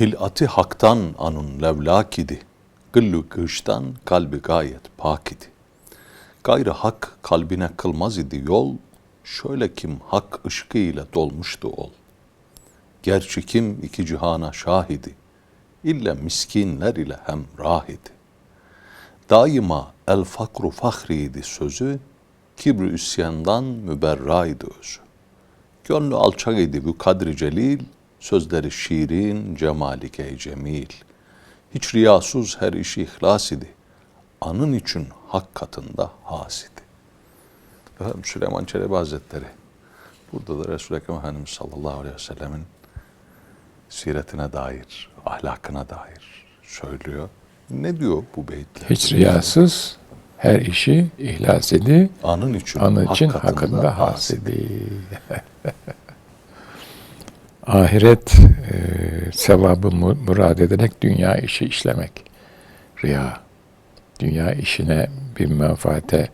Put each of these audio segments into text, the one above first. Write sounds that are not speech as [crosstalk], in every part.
Hilati haktan anun levlak idi. Gıllu kıştan kalbi gayet pak idi. Gayrı hak kalbine kılmaz idi yol. Şöyle kim hak ışkıyla dolmuştu ol. Gerçi kim iki cihana şahidi. İlle miskinler ile hem rahidi. Daima el fakru fahriydi sözü. Kibri üsyandan müberraydı özü. Gönlü alçak idi bu kadri celil, sözleri şiirin, cemali gey cemil. Hiç riyasuz her işi ihlas idi. Anın için hak katında has idi. Efendim Süleyman Çelebi Hazretleri, burada da Resul-i Ekrem Efendimiz sallallahu aleyhi ve sellemin siretine dair, ahlakına dair söylüyor. Ne diyor bu beyitler? Hiç riyasız her işi ihlas edi. Anın için, Anın için hak hakkında has hasedi. [laughs] Ahiret e, sevabı mu- murad ederek dünya işi işlemek. Riya. Dünya işine bir menfaate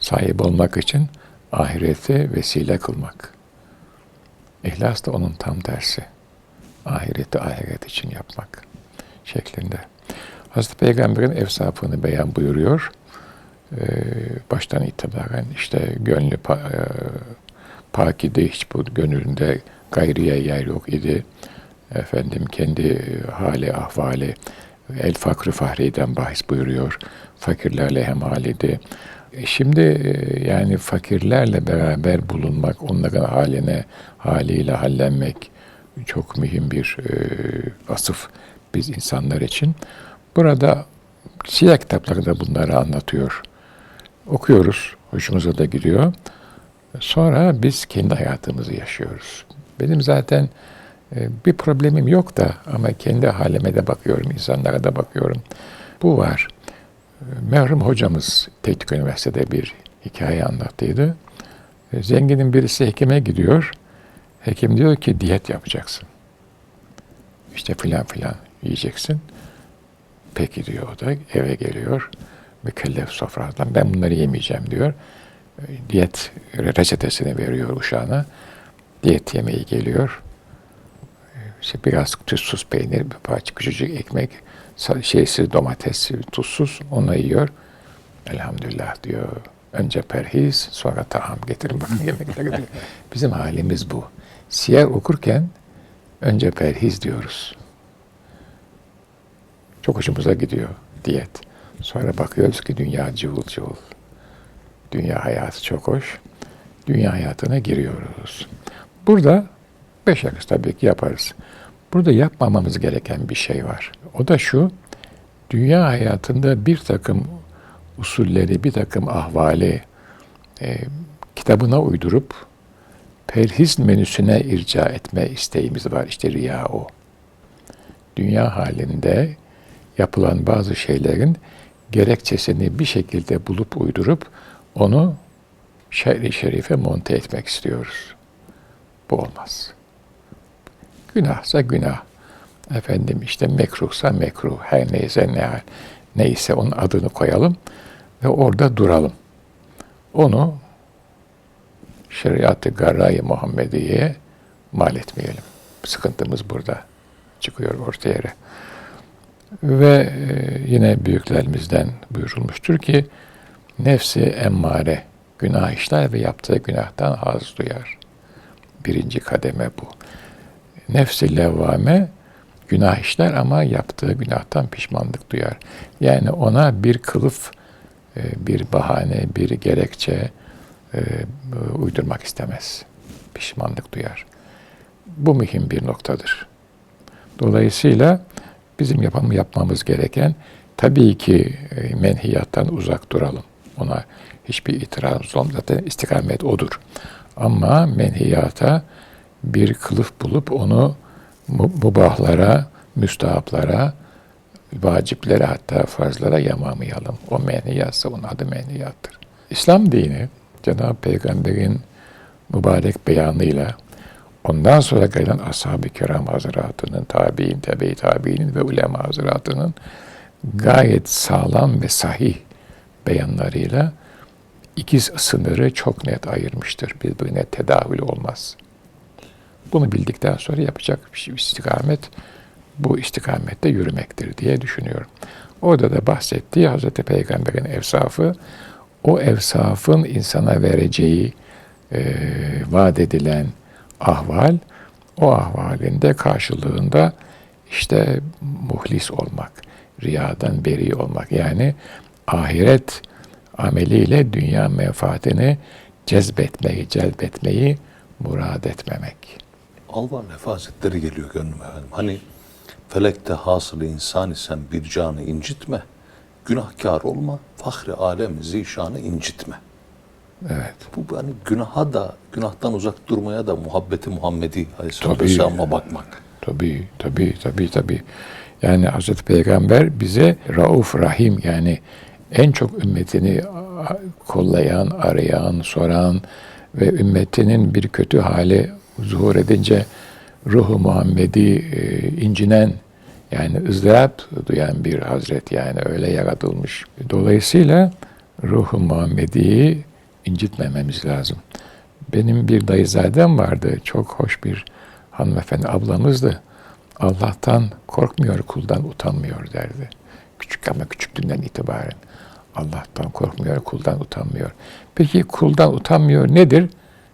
sahip olmak için ahireti vesile kılmak. İhlas da onun tam tersi. Ahireti ahiret için yapmak şeklinde. Hazreti Peygamber'in evsafını beyan buyuruyor. Ee, baştan itibaren işte gönlü pa- e, pak idi, hiç bu gönlünde gayriye yer yok idi. Efendim kendi hali, ahvali, el fakri fahriden bahis buyuruyor. Fakirlerle hemhal idi. E Şimdi e, yani fakirlerle beraber bulunmak, onların haline, haliyle hallenmek çok mühim bir e, vasıf biz insanlar için. Burada siyer kitaplarında bunları anlatıyor. Okuyoruz, hoşumuza da gidiyor. Sonra biz kendi hayatımızı yaşıyoruz. Benim zaten e, bir problemim yok da ama kendi halime de bakıyorum, insanlara da bakıyorum. Bu var. Merhum hocamız Teknik Üniversitede bir hikaye anlattıydı. E, Zenginin birisi hekime gidiyor. Hekim diyor ki diyet yapacaksın. İşte filan filan yiyeceksin. Peki diyor o da eve geliyor. Mükellef sofradan ben bunları yemeyeceğim diyor. E, Diyet reçetesini veriyor uşağına. Diyet yemeği geliyor. E, İşte biraz tuzsuz peynir, bir parça küçücük ekmek, şeysiz domates, tuzsuz onu yiyor. Elhamdülillah diyor. Önce perhiz, sonra taham getirin bakın [laughs] yemekler diyor. Bizim halimiz bu. Siyer okurken önce perhiz diyoruz. Çok hoşumuza gidiyor diyet. Sonra bakıyoruz ki dünya cıvıl cıvıl. Dünya hayatı çok hoş. Dünya hayatına giriyoruz. Burada beşeriz tabii ki yaparız. Burada yapmamamız gereken bir şey var. O da şu, dünya hayatında bir takım usulleri, bir takım ahvali e, kitabına uydurup perhiz menüsüne irca etme isteğimiz var. İşte riya o. Dünya halinde yapılan bazı şeylerin gerekçesini bir şekilde bulup uydurup onu şerri şerife monte etmek istiyoruz. Bu olmaz. Günahsa günah. Efendim işte mekruhsa mekruh. Her neyse ne neyse onun adını koyalım ve orada duralım. Onu şeriatı garra-i Muhammediye'ye mal etmeyelim. Sıkıntımız burada çıkıyor ortaya. Ve e, yine büyüklerimizden buyurulmuştur ki nefsi emmare günah işler ve yaptığı günahtan haz duyar. Birinci kademe bu. Nefsi levvame günah işler ama yaptığı günahtan pişmanlık duyar. Yani ona bir kılıf, e, bir bahane, bir gerekçe e, uydurmak istemez. Pişmanlık duyar. Bu mühim bir noktadır. Dolayısıyla bizim yapmamız gereken tabii ki e, menhiyattan uzak duralım. Ona hiçbir itirazımız olmaz. Zaten istikamet odur. Ama menhiyata bir kılıf bulup onu mu- mubahlara, müstahaplara, vaciplere hatta farzlara yamamayalım. O menhiyatsa onun adı menhiyattır. İslam dini Cenab-ı Peygamber'in mübarek beyanıyla ondan sonra gelen ashab-ı kiram hazretlerinin, tabi'in, tebe-i tabi'inin ve ulema hazretlerinin gayet sağlam ve sahih beyanlarıyla ikiz sınırı çok net ayırmıştır. Birbirine tedavül olmaz. Bunu bildikten sonra yapacak bir şey istikamet bu istikamette yürümektir diye düşünüyorum. Orada da bahsettiği Hazreti Peygamber'in evsafı, o evsafın insana vereceği e, vaat edilen ahval, o ahvalinde karşılığında işte muhlis olmak, riyadan beri olmak. Yani ahiret ameliyle dünya menfaatini cezbetmeyi, celbetmeyi murad etmemek. Alvar nefazetleri geliyor gönlüme efendim. Hani felekte hasılı insan isen bir canı incitme, günahkar olma, fahri alem zişanı incitme. Evet. Bu hani günaha da, günahtan uzak durmaya da muhabbeti Muhammedi. Vesselam'a bakmak. Tabii, tabii, tabii, tabii. Yani Hazreti Peygamber bize Rauf Rahim yani en çok ümmetini kollayan, arayan, soran ve ümmetinin bir kötü hali zuhur edince ruhu Muhammedi e, incinen yani ızdırap duyan bir hazret yani öyle yaratılmış. Dolayısıyla ruhu Muhammedi'yi incitmememiz lazım. Benim bir dayızadem vardı. Çok hoş bir hanımefendi ablamızdı. Allah'tan korkmuyor, kuldan utanmıyor derdi. Küçük ama küçüklüğünden itibaren. Allah'tan korkmuyor, kuldan utanmıyor. Peki kuldan utanmıyor nedir?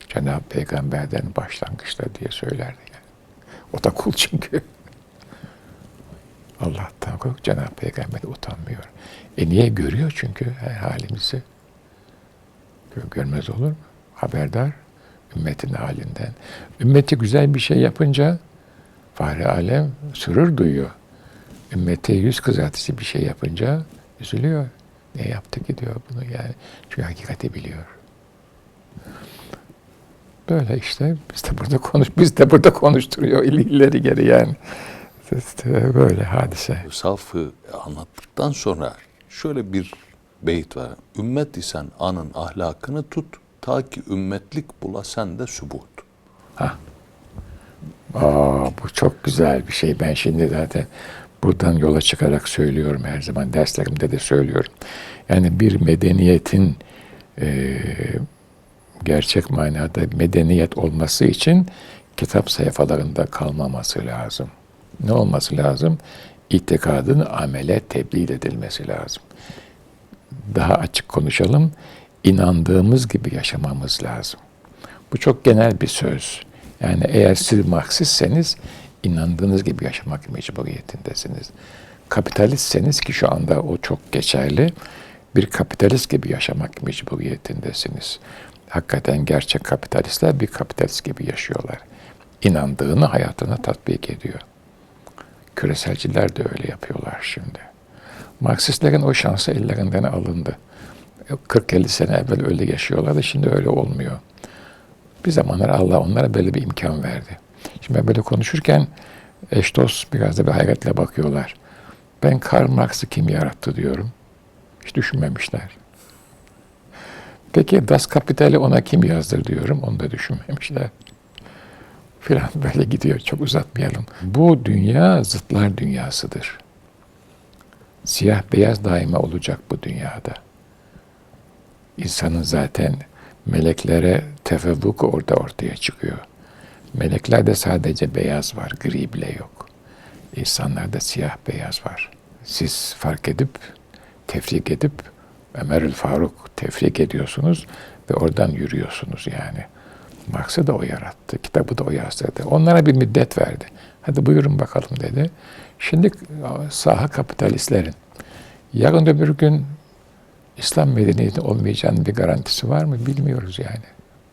Cenab-ı Peygamber'den başlangıçta diye söylerdi. Yani. O da kul çünkü. [laughs] Allah'tan kork, Cenab-ı Peygamber'den utanmıyor. E niye görüyor çünkü her halimizi? Gör- Görmez olur mu? Haberdar ümmetin halinden. Ümmeti güzel bir şey yapınca Fahri Alem sürür duyuyor. Ümmete yüz kızartıcı bir şey yapınca üzülüyor. Ne yaptı ki diyor bunu yani. Çünkü hakikati biliyor. Böyle işte biz de burada konuş biz de burada konuşturuyor il- ileri geri yani. İşte böyle hadise. Safı anlattıktan sonra şöyle bir beyit var. Ümmet isen anın ahlakını tut, ta ki ümmetlik bula sen de sübut. Aa, bu çok güzel bir şey. Ben şimdi zaten buradan yola çıkarak söylüyorum her zaman. Derslerimde de söylüyorum. Yani bir medeniyetin e, gerçek manada medeniyet olması için kitap sayfalarında kalmaması lazım. Ne olması lazım? İtikadın amele tebliğ edilmesi lazım. Daha açık konuşalım. İnandığımız gibi yaşamamız lazım. Bu çok genel bir söz. Yani eğer siz Marksistseniz inandığınız gibi yaşamak mecburiyetindesiniz. Kapitalistseniz ki şu anda o çok geçerli. Bir kapitalist gibi yaşamak mecburiyetindesiniz. Hakikaten gerçek kapitalistler bir kapitalist gibi yaşıyorlar. İnandığını hayatına tatbik ediyor. Küreselciler de öyle yapıyorlar şimdi. Marksistlerin o şansı ellerinden alındı. 40-50 sene evvel öyle yaşıyorlardı, şimdi öyle olmuyor. Bir zamanlar Allah onlara böyle bir imkan verdi. Şimdi ben böyle konuşurken eş dost biraz da bir hayretle bakıyorlar. Ben Karl Marx'ı kim yarattı diyorum. Hiç düşünmemişler. Peki Das Kapital'i ona kim yazdır diyorum. Onu da düşünmemişler. Filan [laughs] böyle gidiyor. Çok uzatmayalım. Bu dünya zıtlar dünyasıdır. Siyah beyaz daima olacak bu dünyada. İnsanın zaten meleklere tefevvuku orada ortaya çıkıyor. Meleklerde sadece beyaz var, gri bile yok. İnsanlarda siyah beyaz var. Siz fark edip, tefrik edip, Ömerül Faruk tefrik ediyorsunuz ve oradan yürüyorsunuz yani. Marx'ı da o yarattı, kitabı da o yazdırdı. Onlara bir müddet verdi. Hadi buyurun bakalım dedi. Şimdi saha kapitalistlerin yarın öbür gün İslam medeniyeti olmayacağının bir garantisi var mı bilmiyoruz yani.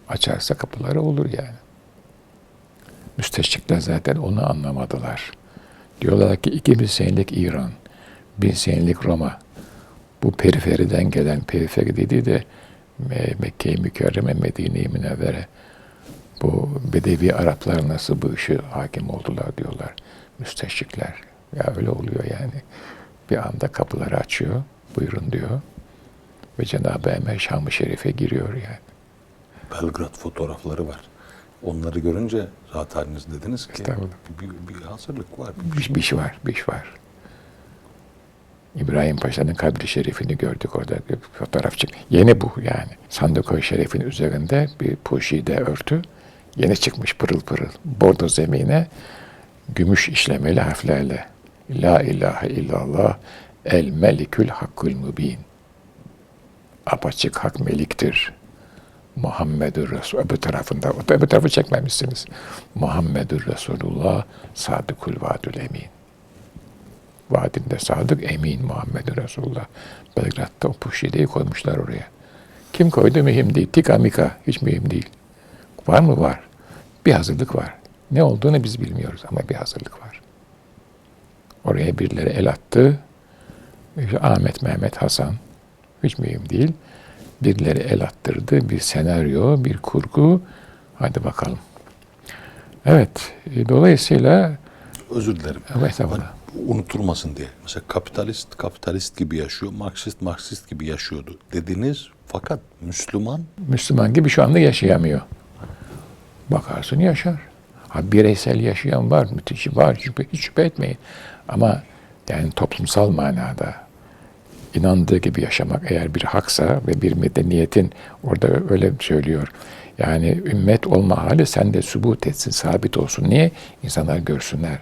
Açarsa kapıları olur yani. Müsteşrikler zaten onu anlamadılar. Diyorlar ki 2000 senelik İran, 1000 senelik Roma. Bu periferiden gelen, periferi dediği de Me- Mekke-i Mükerreme, Medine-i Münevvere. Bu Bedevi Araplar nasıl bu işe hakim oldular diyorlar. Müsteşrikler. Ya öyle oluyor yani. Bir anda kapıları açıyor. Buyurun diyor. Ve Cenab-ı Emre Şam-ı Şerif'e giriyor yani. Belgrad fotoğrafları var. Onları görünce rahat haliniz dediniz ki bir, bir hazırlık var. Bir, bir iş var, bir iş var. İbrahim Paşa'nın kabri şerifini gördük orada bir fotoğraf çık. Yeni bu yani. Sandıkoy şerifin üzerinde bir puşide örtü. Yeni çıkmış pırıl pırıl. Bordo zemine gümüş işlemeli harflerle La ilahe illallah el melikül hakkul mübin. Apaçık hak meliktir. Muhammedur Resul. Öbür tarafında, öbür tarafı çekmemişsiniz. Muhammedur Resulullah sadıkul vadül emin. Vaadinde sadık emin Muhammedur Resulullah. Belgrad'da o puşideyi koymuşlar oraya. Kim koydu mühim değil. Tika mika hiç mühim değil. Var mı? Var. Bir hazırlık var. Ne olduğunu biz bilmiyoruz ama bir hazırlık var. Oraya birileri el attı. İşte Ahmet, Mehmet, Hasan. Hiç mühim değil. Birileri el attırdı. Bir senaryo, bir kurgu. Hadi bakalım. Evet. e, Dolayısıyla Özür dilerim. Evet. Hani unutulmasın diye. Mesela kapitalist kapitalist gibi yaşıyor, Marksist Marksist gibi yaşıyordu dediniz. Fakat Müslüman Müslüman gibi şu anda yaşayamıyor. Bakarsın yaşar. Ha, bireysel yaşayan var, müthiş var, şüphe, hiç şüphe etmeyin. Ama yani toplumsal manada inandığı gibi yaşamak eğer bir haksa ve bir medeniyetin orada öyle söylüyor. Yani ümmet olma hali sende sübut etsin, sabit olsun. Niye? İnsanlar görsünler.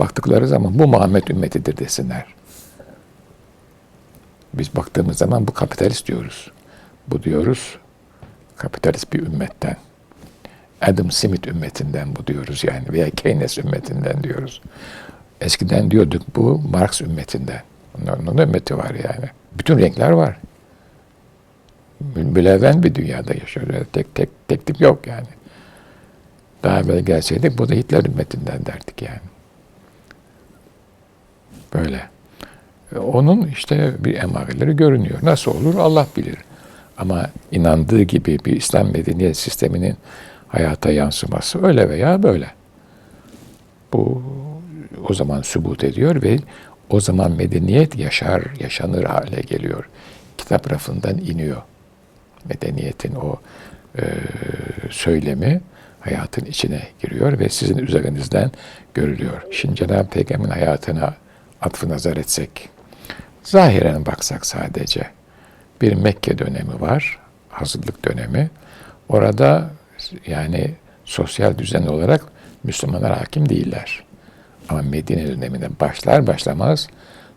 Baktıkları zaman bu Muhammed ümmetidir desinler. Biz baktığımız zaman bu kapitalist diyoruz. Bu diyoruz kapitalist bir ümmetten. Adam Smith ümmetinden bu diyoruz yani veya Keynes ümmetinden diyoruz. Eskiden diyorduk bu Marx ümmetinden. Onun da ümmeti var yani. Bütün renkler var. Müleven bir dünyada yaşıyor. Öyle tek tek tek tip yok yani. Daha evvel gelseydik bu da Hitler ümmetinden derdik yani. Böyle. Onun işte bir emareleri görünüyor. Nasıl olur Allah bilir. Ama inandığı gibi bir İslam medeniyet sisteminin hayata yansıması öyle veya böyle. Bu o zaman sübut ediyor ve o zaman medeniyet yaşar, yaşanır hale geliyor. Kitap rafından iniyor. Medeniyetin o e, söylemi hayatın içine giriyor ve sizin üzerinizden görülüyor. Şimdi Cenab-ı Peygamber'in hayatına atfı nazar etsek, zahiren baksak sadece bir Mekke dönemi var, hazırlık dönemi. Orada yani sosyal düzen olarak Müslümanlar hakim değiller. Ama Medine döneminde başlar başlamaz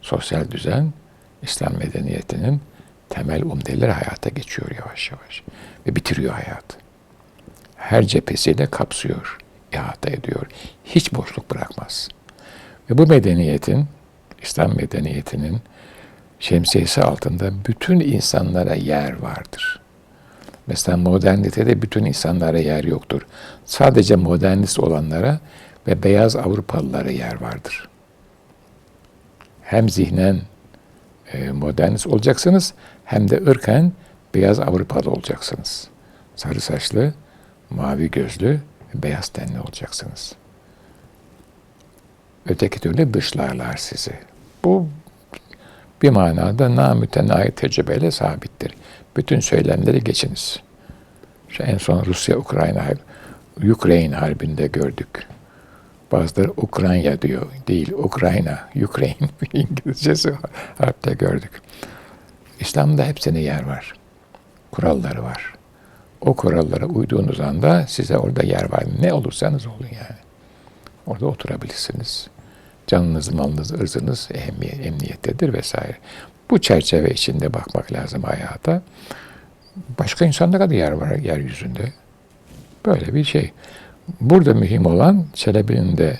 sosyal düzen İslam medeniyetinin temel umdeleri hayata geçiyor yavaş yavaş ve bitiriyor hayatı. Her cephesiyle kapsıyor, ihata ediyor. Hiç boşluk bırakmaz. Ve bu medeniyetin, İslam medeniyetinin şemsiyesi altında bütün insanlara yer vardır. Mesela modernitede bütün insanlara yer yoktur. Sadece modernist olanlara ve beyaz Avrupalılara yer vardır. Hem zihnen e, modernist olacaksınız hem de ırken beyaz Avrupalı olacaksınız. Sarı saçlı, mavi gözlü, beyaz tenli olacaksınız. Öteki türlü dışlarlar sizi. Bu bir manada namütenayi tecrübeyle sabittir. Bütün söylemleri geçiniz. İşte en son Rusya-Ukrayna Ukrayna harbinde gördük. Bazıları Ukrayna diyor. Değil, Ukrayna, Ukrayna [laughs] İngilizcesi harpte gördük. İslam'da hepsine yer var. Kuralları var. O kurallara uyduğunuz anda size orada yer var. Ne olursanız olun yani. Orada oturabilirsiniz. Canınız, malınız, ırzınız emniyettedir vesaire. Bu çerçeve içinde bakmak lazım hayata. Başka insanlara da yer var yeryüzünde. Böyle bir şey. Burada mühim olan Çelebi'nin de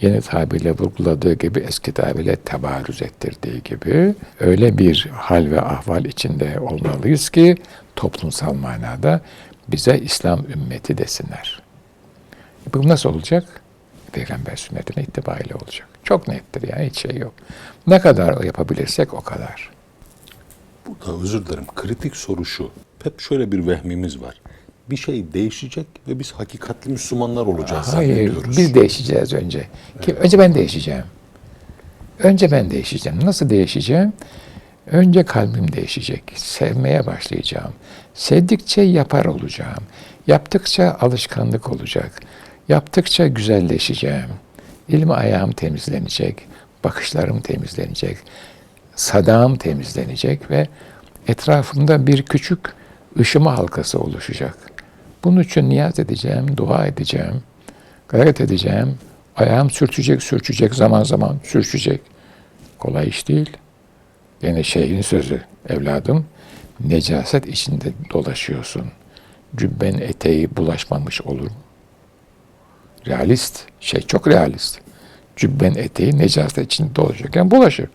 yeni tabirle vurguladığı gibi eski tabirle tebarüz ettirdiği gibi öyle bir hal ve ahval içinde olmalıyız ki toplumsal manada bize İslam ümmeti desinler. Bu nasıl olacak? Peygamber sünnetine itibariyle olacak. Çok nettir yani hiç şey yok. Ne kadar yapabilirsek o kadar. Burada özür dilerim. Kritik soru şu. Hep şöyle bir vehmimiz var. Bir şey değişecek ve biz hakikatli Müslümanlar olacağız Hayır, biz değişeceğiz önce. Kim? Önce ben değişeceğim. Önce ben değişeceğim. Nasıl değişeceğim? Önce kalbim değişecek. Sevmeye başlayacağım. Sevdikçe yapar olacağım. Yaptıkça alışkanlık olacak. Yaptıkça güzelleşeceğim. İlmi ayağım temizlenecek. Bakışlarım temizlenecek. Sadağım temizlenecek ve etrafımda bir küçük ışıma halkası oluşacak. Bunun için niyaz edeceğim, dua edeceğim, gayret edeceğim. Ayağım sürtecek, sürtecek, zaman zaman sürtecek. Kolay iş değil. Yine şeyhin sözü, evladım, necaset içinde dolaşıyorsun. Cübben eteği bulaşmamış olur mu? Realist, şey çok realist. Cübben eteği necaset içinde dolaşırken bulaşır.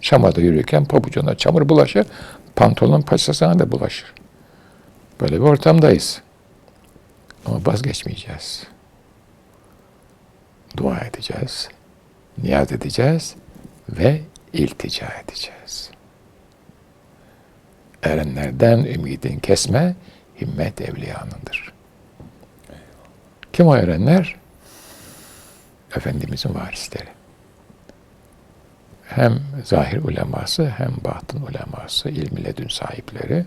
Çamurda yürürken pabucuna çamur bulaşır, pantolon paçasına da bulaşır. Böyle bir ortamdayız. Ama vazgeçmeyeceğiz. Dua edeceğiz, niyaz edeceğiz ve iltica edeceğiz. Erenlerden ümidin kesme, himmet evliyanındır. Kim o erenler? Efendimizin varisleri. Hem zahir uleması hem batın uleması, ilmi ledün sahipleri.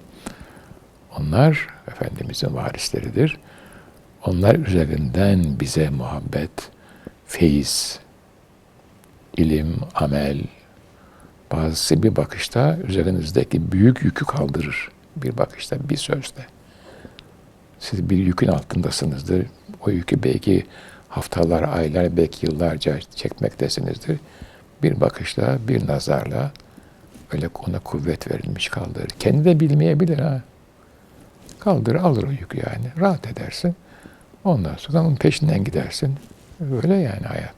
Onlar Efendimizin varisleridir. Onlar üzerinden bize muhabbet, feyiz, ilim, amel, bazısı bir bakışta üzerinizdeki büyük yükü kaldırır. Bir bakışta, bir sözle. Siz bir yükün altındasınızdır. O yükü belki haftalar, aylar, belki yıllarca çekmektesinizdir. Bir bakışla, bir nazarla öyle ona kuvvet verilmiş kaldırır. Kendi de bilmeyebilir ha. Kaldır, alır o yükü yani. Rahat edersin. Ondan sonra onun peşinden gidersin. Öyle yani hayat.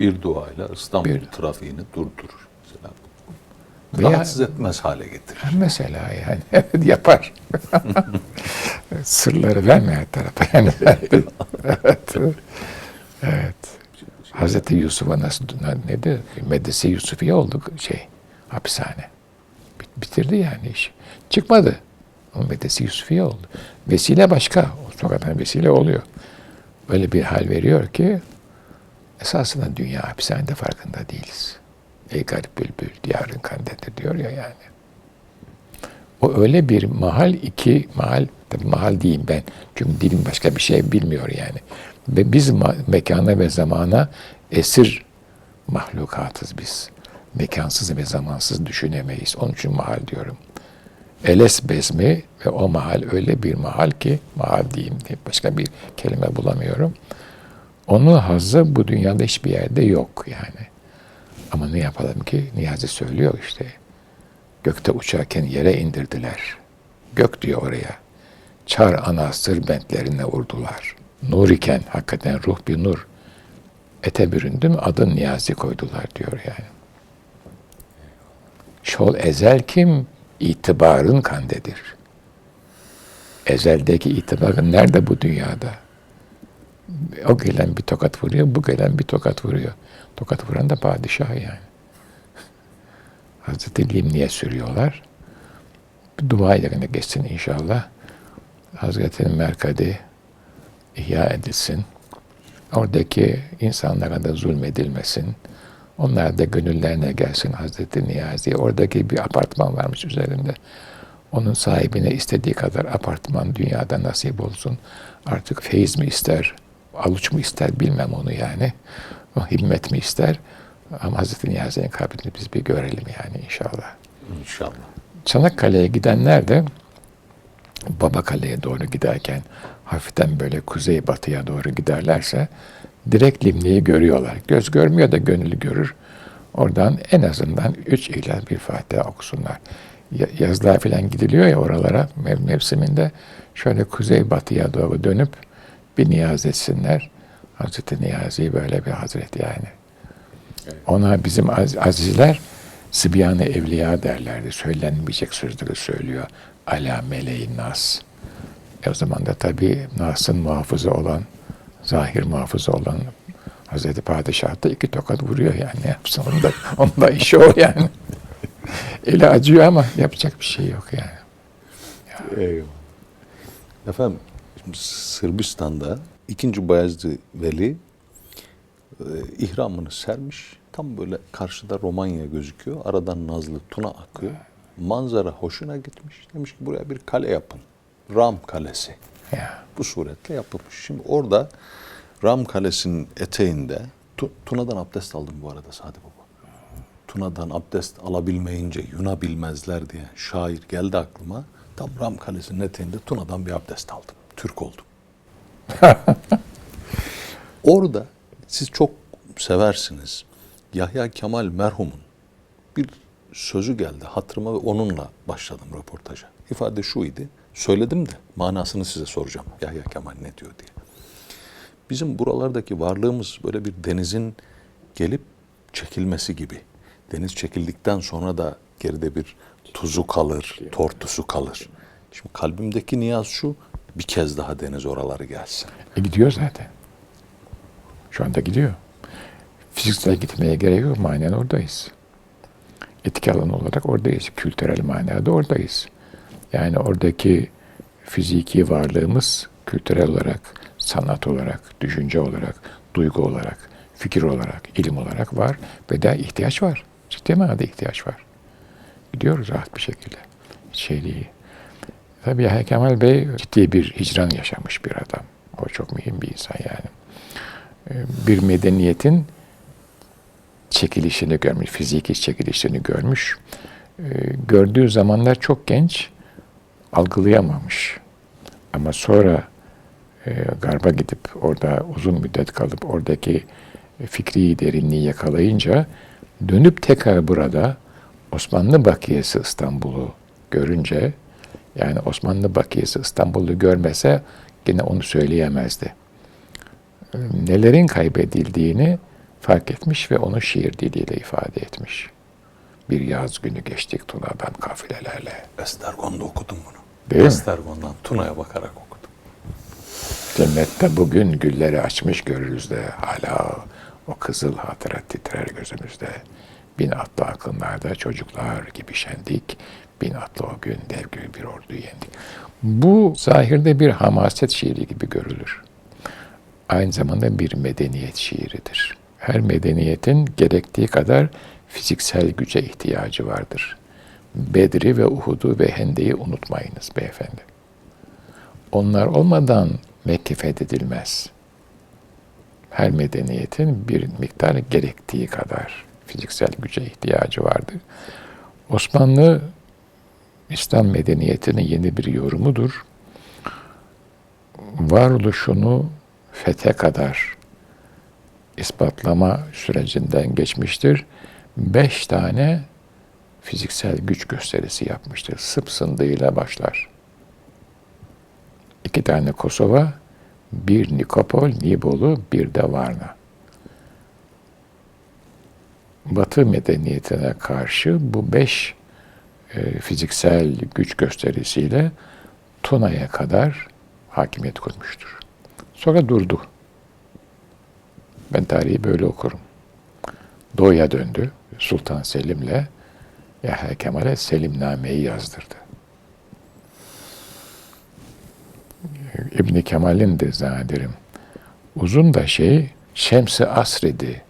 Bir duayla İstanbul Bir- trafiğini durdurur. Mesela. Veya- Rahatsız etmez hale getirir. Mesela yani [laughs] evet yapar. [laughs] Sırları verme her tarafa yani. [laughs] evet. evet. Hazreti Yusuf'a nasıl nedir? Medrese Yusufiye oldu şey hapishane. Bit- Bitirdi yani iş. Çıkmadı. O medrese Yusufiye oldu. Vesile başka. Sonradan vesile oluyor. Öyle bir hal veriyor ki esasında dünya hapishanede farkında değiliz. Ey garip bülbül diyarın kandedir diyor ya yani. O öyle bir mahal iki mahal tabii mahal diyeyim ben çünkü dilim başka bir şey bilmiyor yani. Ve biz mekana ve zamana esir mahlukatız biz. Mekansız ve zamansız düşünemeyiz. Onun için mahal diyorum. Eles bezmi ve o mahal öyle bir mahal ki mahal diyeyim diye başka bir kelime bulamıyorum. Onun hazzı bu dünyada hiçbir yerde yok yani. Ama ne yapalım ki Niyazi söylüyor işte. Gökte uçarken yere indirdiler. Gök diyor oraya. Çar anasır bentlerine vurdular. Nur iken hakikaten ruh bir nur. Ete büründüm adın Niyazi koydular diyor yani. Şol ezel kim? İtibarın kandedir. Ezeldeki itibarın nerede bu dünyada? O gelen bir tokat vuruyor, bu gelen bir tokat vuruyor. Tokat vuran da padişah yani. [laughs] Hazreti Limni'ye sürüyorlar. Bir dua yerine geçsin inşallah. Hazreti Merkadi ihya edilsin. Oradaki insanlara da zulmedilmesin. Onlar da gönüllerine gelsin Hazreti Niyazi. Oradaki bir apartman varmış üzerinde. Onun sahibine istediği kadar apartman dünyada nasip olsun. Artık feyiz mi ister, aluç mu ister bilmem onu yani. O [laughs] himmet mi ister. Ama Hazreti Niyazi'nin kabrini biz bir görelim yani inşallah. İnşallah. Çanakkale'ye gidenler de Babakale'ye doğru giderken hafiften böyle kuzey batıya doğru giderlerse direkt Limni'yi görüyorlar. Göz görmüyor da gönül görür. Oradan en azından üç ila bir Fatiha okusunlar. Ya- Yazlığa falan gidiliyor ya oralara mev- mevsiminde şöyle kuzey batıya doğru dönüp bir niyaz etsinler. Hazreti Niyazi böyle bir hazret yani. Ona bizim az- azizler Sibyan-ı Evliya derlerdi. Söylenmeyecek sözleri söylüyor. Ala meleğin nas. E o zaman da tabii Nas'ın muhafızı olan, zahir muhafızı olan Hazreti Padişah da iki tokat vuruyor yani. Ne yapsın? Onun da, [laughs] onun da işi o yani. Eli acıyor ama yapacak bir şey yok yani. Eyvallah. Efendim, Sırbistan'da ikinci Bayezid Veli e, ihramını sermiş. Tam böyle karşıda Romanya gözüküyor. Aradan Nazlı Tuna akıyor. Manzara hoşuna gitmiş. Demiş ki buraya bir kale yapın. Ram Kalesi. Ya. Bu suretle yapılmış. Şimdi orada Ram Kalesi'nin eteğinde Tu- Tuna'dan abdest aldım bu arada Sadi Baba. Tuna'dan abdest alabilmeyince yunabilmezler diye şair geldi aklıma. Tam Ram Kalesi'nin eteğinde Tuna'dan bir abdest aldım. Türk oldum. [laughs] Orada Siz çok seversiniz. Yahya Kemal merhumun bir sözü geldi hatırıma ve onunla başladım röportaja. İfade şu idi. Söyledim de manasını size soracağım. Yahya Kemal ne diyor diye. Bizim buralardaki varlığımız böyle bir denizin gelip çekilmesi gibi. Deniz çekildikten sonra da geride bir tuzu kalır, tortusu kalır. Şimdi kalbimdeki niyaz şu, bir kez daha deniz oraları gelsin. E gidiyor zaten. Şu anda gidiyor. Fiziksel gitmeye gerek yok. Manen oradayız. Etki alanı olarak oradayız. Kültürel manada oradayız. Yani oradaki fiziki varlığımız kültürel olarak, sanat olarak, düşünce olarak, duygu olarak, fikir olarak, ilim olarak var ve de ihtiyaç var. Ciddi manada ihtiyaç var. Gidiyoruz rahat bir şekilde. Şey değil. Tabii Yahya Kemal Bey ciddi bir hicran yaşamış bir adam. O çok mühim bir insan yani. Ee, Bir medeniyetin çekilişini görmüş, fiziki çekilişini görmüş. Ee, Gördüğü zamanlar çok genç, algılayamamış. Ama sonra e, Garba gidip orada uzun müddet kalıp oradaki fikri derinliği yakalayınca dönüp tekrar burada Osmanlı Bakiyesi İstanbul'u görünce yani Osmanlı Bakiyesi İstanbul'u görmese gene onu söyleyemezdi. Nelerin kaybedildiğini fark etmiş ve onu şiir diliyle ifade etmiş. Bir yaz günü geçtik Tuna'dan kafilelerle. Estergon'da okudum bunu. Değil mi? Estergon'dan Tuna'ya bakarak okudum. Cennette bugün gülleri açmış görürüz de hala o kızıl hatıra titrer gözümüzde. Bin atlı akınlarda çocuklar gibi şendik. Bin atlı o gün dev gibi bir ordu yendik. Bu zahirde bir hamaset şiiri gibi görülür. Aynı zamanda bir medeniyet şiiridir. Her medeniyetin gerektiği kadar fiziksel güce ihtiyacı vardır. Bedri ve Uhud'u ve Hende'yi unutmayınız beyefendi. Onlar olmadan Mekke fethedilmez. Her medeniyetin bir miktar gerektiği kadar fiziksel güce ihtiyacı vardır. Osmanlı İslam medeniyetinin yeni bir yorumudur. Varoluşunu fethe kadar ispatlama sürecinden geçmiştir. Beş tane fiziksel güç gösterisi yapmıştır. Sıp sındığıyla başlar. İki tane Kosova, bir Nikopol, Nibolu, bir de Varna. Batı medeniyetine karşı bu beş e, fiziksel güç gösterisiyle Tuna'ya kadar hakimiyet kurmuştur. Sonra durdu. Ben tarihi böyle okurum. Doğu'ya döndü. Sultan Selim'le Yahya Kemal'e Selimname'yi yazdırdı. İbni Kemal'in de zannederim. Uzun da şey Şems-i Asr'idi.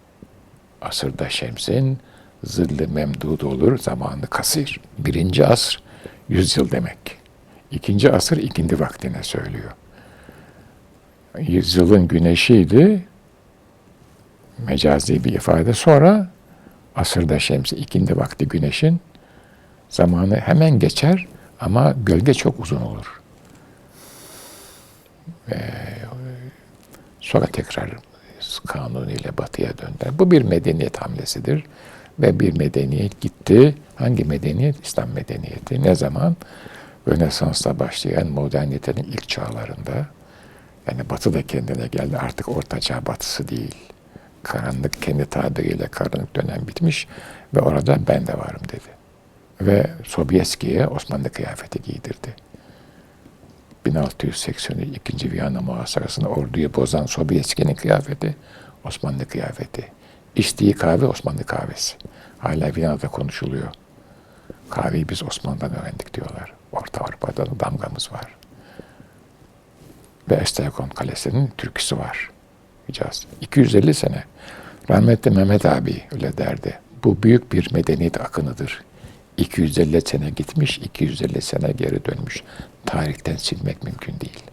Asırda Şems'in zilli memdud olur, zamanı kasir. Birinci asr yüzyıl demek. İkinci asır ikindi vaktine söylüyor. Yüzyılın güneşiydi, mecazi bir ifade. Sonra asırda şems, ikindi vakti güneşin zamanı hemen geçer ama gölge çok uzun olur. Ve sonra tekrar kanun ile batıya döndüler. Bu bir medeniyet hamlesidir. Ve bir medeniyet gitti. Hangi medeniyet? İslam medeniyeti. Ne zaman? Rönesans'la başlayan modernitenin ilk çağlarında. Yani batı da kendine geldi. Artık orta çağ batısı değil. Karanlık kendi tabiriyle karanlık dönem bitmiş ve orada ben de varım dedi. Ve Sobieski'ye Osmanlı kıyafeti giydirdi. 1682. Viyana muhasarasında orduyu bozan Sobieski'nin kıyafeti Osmanlı kıyafeti. İçtiği kahve Osmanlı kahvesi. Hala Viyana'da konuşuluyor. Kahveyi biz Osmanlı'dan öğrendik diyorlar. Orta Avrupa'da da damgamız var. Ve Estergon Kalesi'nin türküsü var. Hicaz. 250 sene. Rahmetli Mehmet abi öyle derdi. Bu büyük bir medeniyet akınıdır. 250 sene gitmiş, 250 sene geri dönmüş. Tarihten silmek mümkün değil.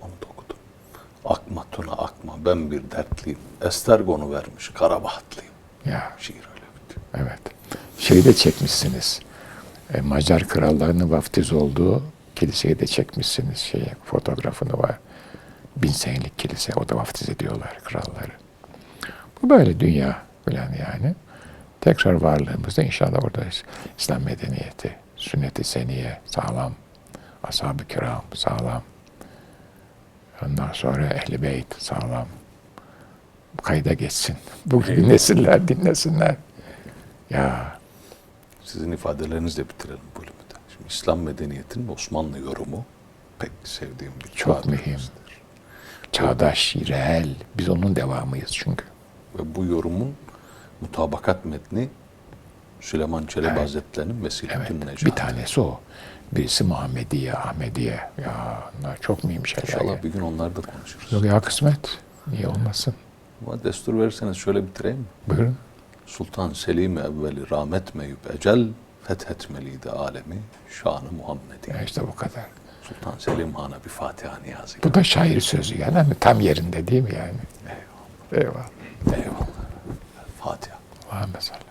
Onu da okudum. Akma Tuna akma ben bir dertliyim. Estergon'u vermiş Karabahatlıyım. Ya Şiir öyle bitti. evet. Şeyi de çekmişsiniz. E, Macar krallarının vaftiz olduğu kiliseyi de çekmişsiniz. Şeye, fotoğrafını var. bin senelik kilise. O da vaftiz ediyorlar kralları. Bu böyle dünya falan yani. Tekrar varlığımızda inşallah orada İslam medeniyeti, sünnet-i seniye sağlam, ashab-ı kiram sağlam, ondan sonra ehl-i beyt sağlam, kayda geçsin. [laughs] Bugün nesiller dinlesinler. Ya Sizin ifadelerinizle bitirelim bölümü de. Şimdi İslam medeniyetinin Osmanlı yorumu pek sevdiğim bir çok mühim. Çağdaş, reel. Biz onun devamıyız çünkü. Ve bu yorumun mutabakat metni Süleyman Çelebi Evet. Hazretleri'nin Evet. Vesiletün Necat. Bir tanesi o. Birisi Muhammediye, Ahmediye. Ya bunlar çok mühim şeyler. İnşallah ya. bir gün onları da konuşuruz. Yok ya kısmet. Niye olmasın? Ama destur verirseniz şöyle bitireyim mi? Buyurun. Sultan Selim evveli rahmet meyüp ecel fethetmeliydi alemi şanı Muhammed'i. Ya işte bu kadar. Sultan Selim Han'a bir Fatiha niyazı. Bu da şair sözü yani. Hani tam yerinde değil mi yani? Eyvallah. Eyvallah. Fatiha. Allah'a mesela.